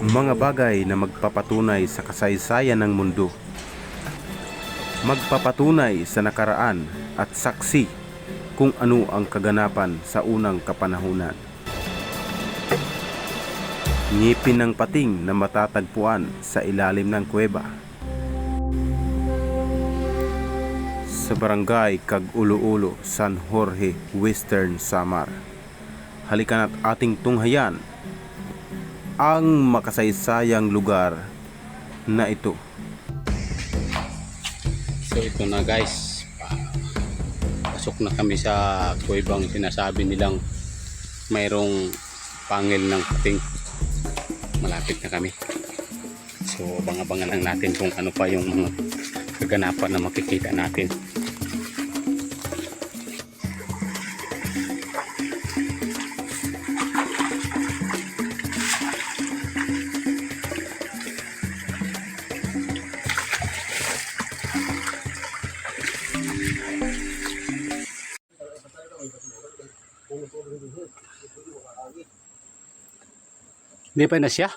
Mga bagay na magpapatunay sa kasaysayan ng mundo. Magpapatunay sa nakaraan at saksi kung ano ang kaganapan sa unang kapanahunan. Ngipin ng pating na matatagpuan sa ilalim ng kuweba. Sa barangay Cag-Ulo-Ulo, San Jorge, Western Samar. Halika na't ating tunghayan ang makasaysayang lugar na ito. So ito na guys, pasok na kami sa kuwebang sinasabi nilang mayroong pangil ng pating. Malapit na kami. So bang-abangan lang natin kung ano pa yung mga kaganapan na makikita natin. Hindi pa na siya?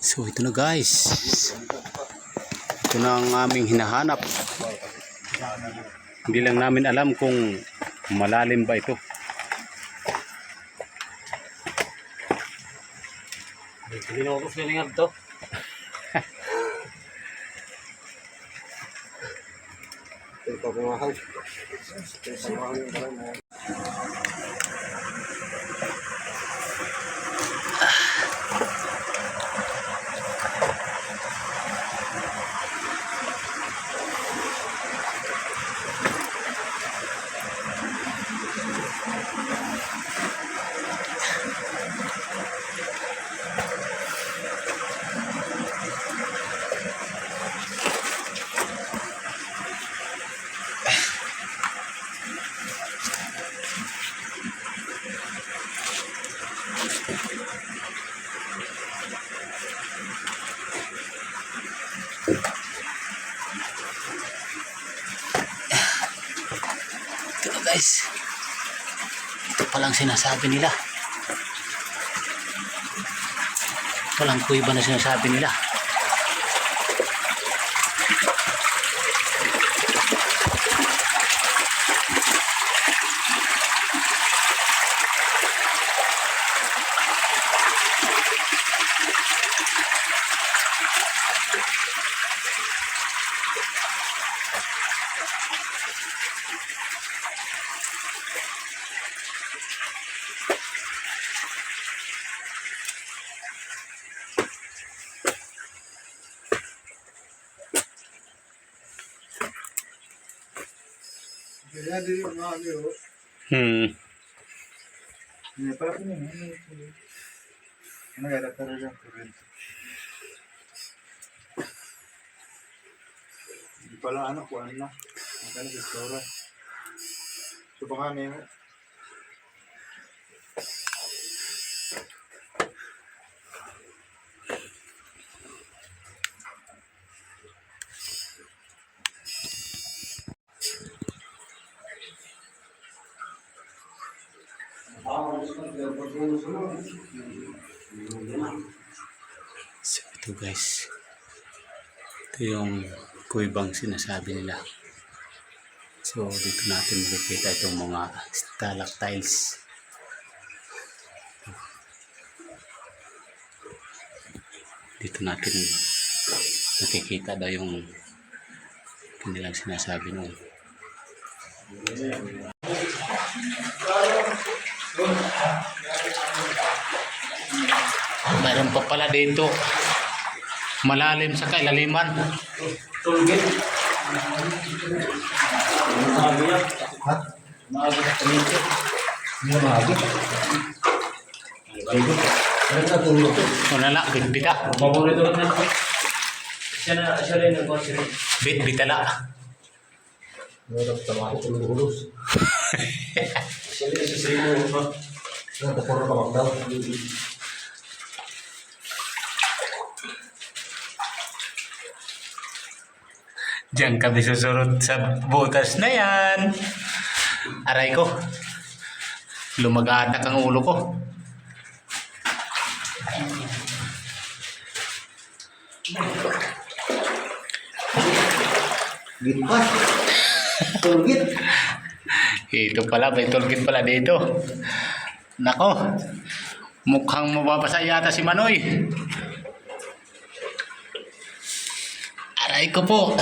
So ito na guys. Ito na ang aming hinahanap. Hindi lang namin alam kung malalim ba ito. Linokos na nga to. Ito na guys. Ito palang sinasabi nila. Ito lang kuiba na sinasabi nila. Hmm. Hindi pala ano, kuha na. Ang kanya, restaurant. So baka na yun. So ito guys. Ito yung kuibang sinasabi nila. So dito natin makikita itong mga stalactites. Dito natin nakikita daw yung kanilang sinasabi noon. Mayroon pa pala dito malalim sa kailaliman. Tulgit. Maaga yan. Ha? Maaga na kami ito. Hindi na maaga. Ano na tulog? Una na, bitbita. Paborito lang na Siya na, siya rin nag-watch rin. Bitbitala. Meron sa mga tulog-ulos. Siya rin sa sino. Nagpapuro ka magdaw. Diyan kami susurot sa butas na yan. Aray ko. Lumagatak ang ulo ko. Git pa. Tulgit. Ito pala, may toolkit pala dito. Nako, mukhang mababasa yata si Manoy. Aray ko po.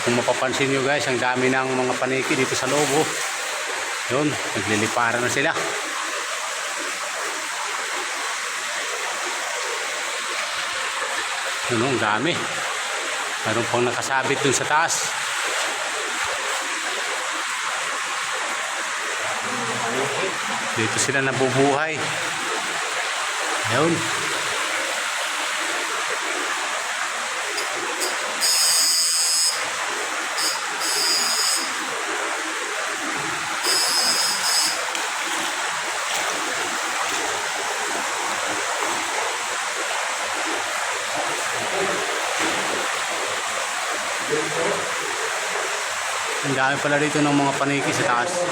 Kung mapapansin nyo guys, ang dami ng mga paniki dito sa loob. Oh. Yun, nagliliparan na sila. Yun, oh, ang dami. Meron pang nakasabit dun sa taas. Dito sila nabubuhay. Ayun. Ang dami pala dito ng mga paniki sa taas.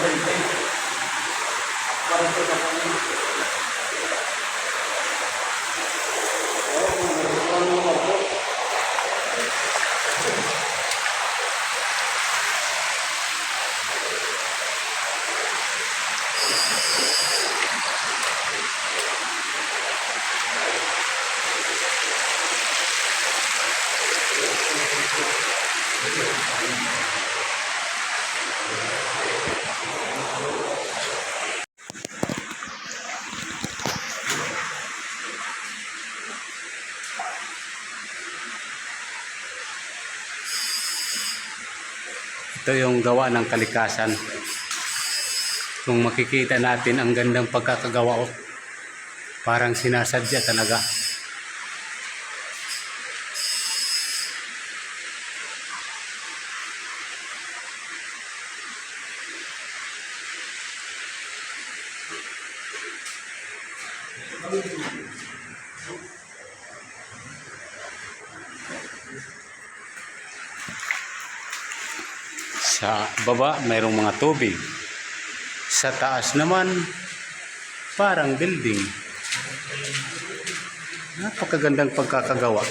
Ito yung gawa ng kalikasan. Kung makikita natin ang gandang pagkakagawa oh. Parang sinasadya talaga. Sa baba, mayroong mga tubig. Sa taas naman, parang building. Napakagandang pagkakagawa.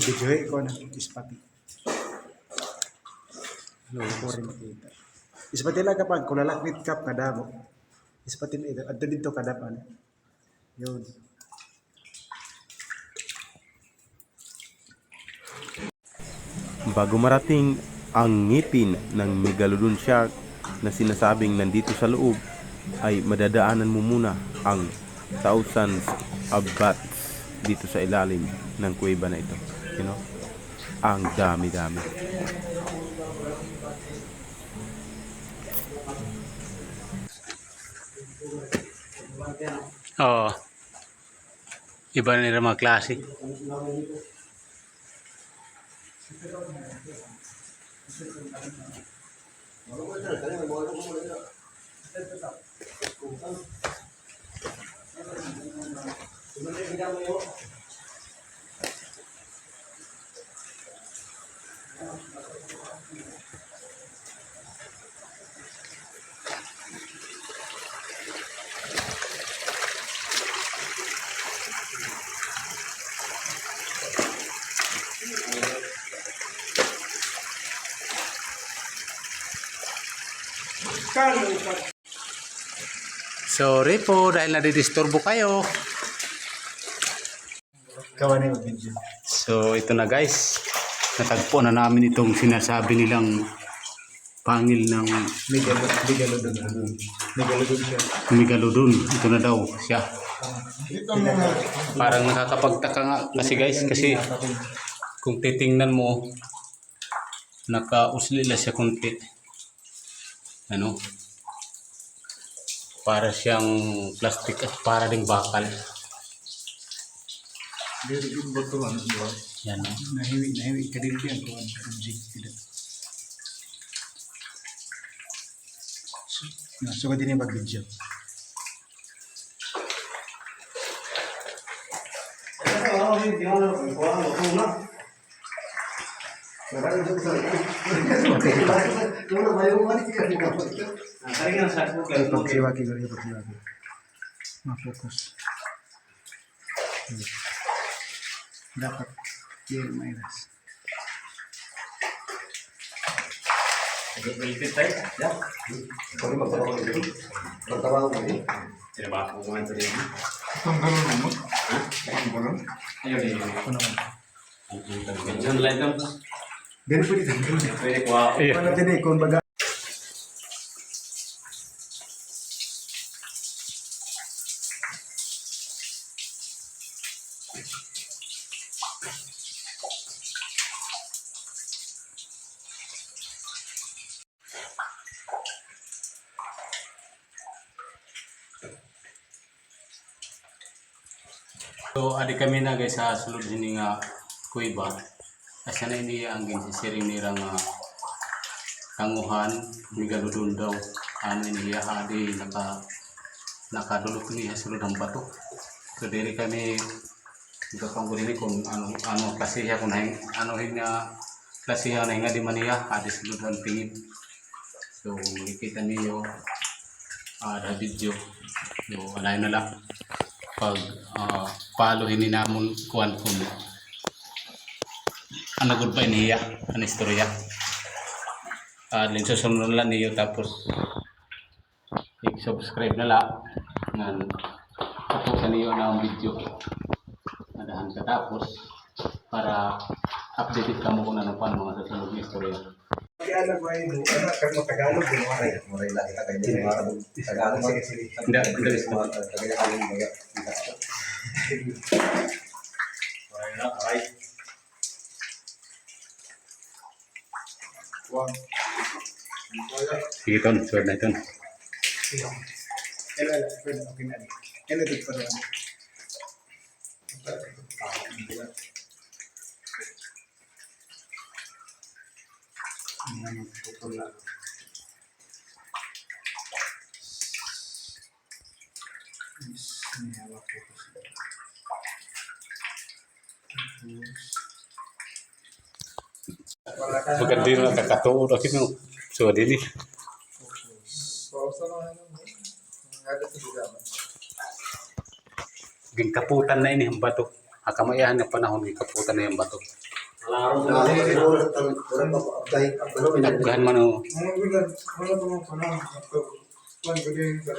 Video eh, ikaw na. Ispati. Ano, ko rin makita. Ispati lang kapag kulalaknit kap kada mo. Ispati na ito. Adto dito kada pa. Yun. Bago marating ang ngipin ng Megalodon shark na sinasabing nandito sa loob ay madadaanan mo muna ang thousands of bats dito sa ilalim ng kuweba na ito you know? Ang dami-dami. Oo. Oh, iba na nila mga klase. Sorry po dahil nadidisturbo kayo. So ito na guys. Natagpo na namin itong sinasabi nilang pangil ng Megalodon. Megalodon. Megalodon siya. Megalodon. Ito na daw siya. Parang nakakapagtaka nga kasi guys kasi kung titingnan mo nakausli lang siya kunti. Ano? Para siyang plastic at para ding bakal. Dari yung bato ano diba? Yan. no? Nahiwi, nahiwi ka din yan. Kawan ka object. Tidak. Na, so din yung पक्षी बाकी dapat di rumah Iras. Jangan Ganun po dito. Pwede ko. Ano din eh, kung baga. So, adi kami na guys sa sulod ini nga kuiba. Asa na ini ang ginsisiring nira nga tanguhan, migaludon daw. Ano niya adi naka nakadulok niya sulod ang bato. So, diri kami Ikapangguli ni kung ano ano klasiya kung hing ano hing nga klasiya na nga di maniya adi sulod ang tingin. So, makikita niyo ada video. So, alay na lang pag uh, paluhin ni namon kuan kun ano gud pa niya. Ang istorya? Uh, lin susunod lang niyo tapos i-subscribe na la ngan tapusan niyo na ang video. Nadahan ka tapos para updated ka mo kung ano pa ang mga susunod na istorya. Ano, Tagalog, One. sige ton suwad na ton Hello, hello. Pwede, okay na. Hello, di pa rin. magandi na kakatuod ako no suwad ini gingkaputan na ini ang bato. Akamayahan ng panahon gingkaputan na yung bato. Naggahan man o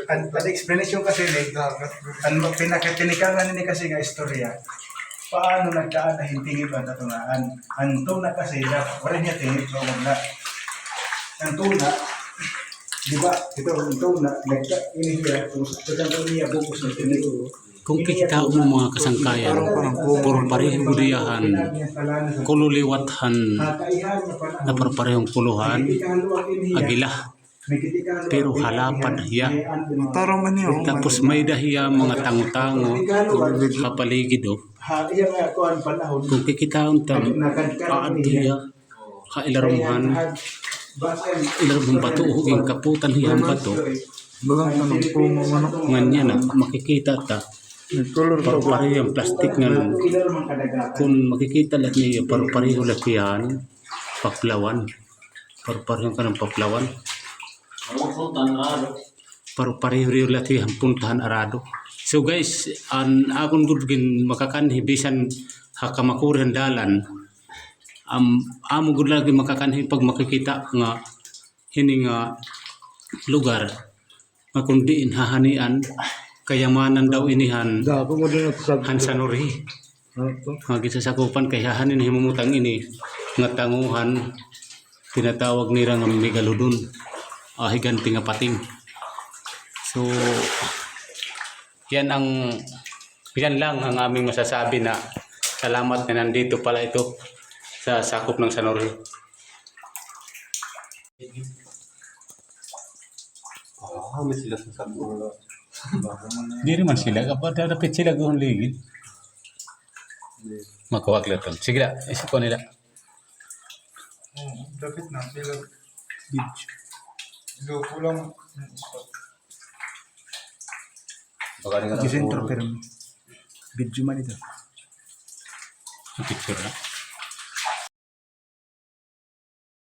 Ang explanation kasi ni, ang pinakatinikalan ni kasi nga istorya, paano nagkaan na hintingin ba na tunaan? Ang tuna kasi, wala niya tingin, so na. Ang tuna, di ba, ito ang tuna, nagka, inihiya, kung sa kanto niya, bukos na tinig. kung kikita mo mga kasangkayan puro parehong budiyahan kululiwathan na parehong puluhan agila pero halapad hiya. Tapos may dahiya mga tango-tango kapaligid o Ha, iya nga kuan panahon. kung kikitaon tam paadiya kailarumhan ilarumhan. Bato o yung kaputan hiyang bato nganya na makikita ta. Paru-pareho yung plastic nga. Kung makikita lahat niyo paru-pareho lahat yan paplawan paru-pareho ka ng paplawan paru-pareho lahat yung puntahan arado so guys an akong gudgin makakanhi bisan hakamakuran dalan. Am amo gud lagi makakanhi pag makikita nga hini nga lugar. Nga kundi hahanian kayamanan daw inihan hansanuri nga gisasakupan kay hahanin himumutang ini. Nga tanguhan tinatawag nila nga megalodon ah, higanti nga pating so yan ang yan lang ang aming masasabi na salamat na nandito pala ito sa sakop ng Sanori. Ah, may sila sa saburo. Di naman sila, kapag dapat sila kung ligid. Makawag lang to. Sige la, isip ko nila. Dapat na, sila beach. Ko lang. Ka Gisentro pero video man ito. Picture na.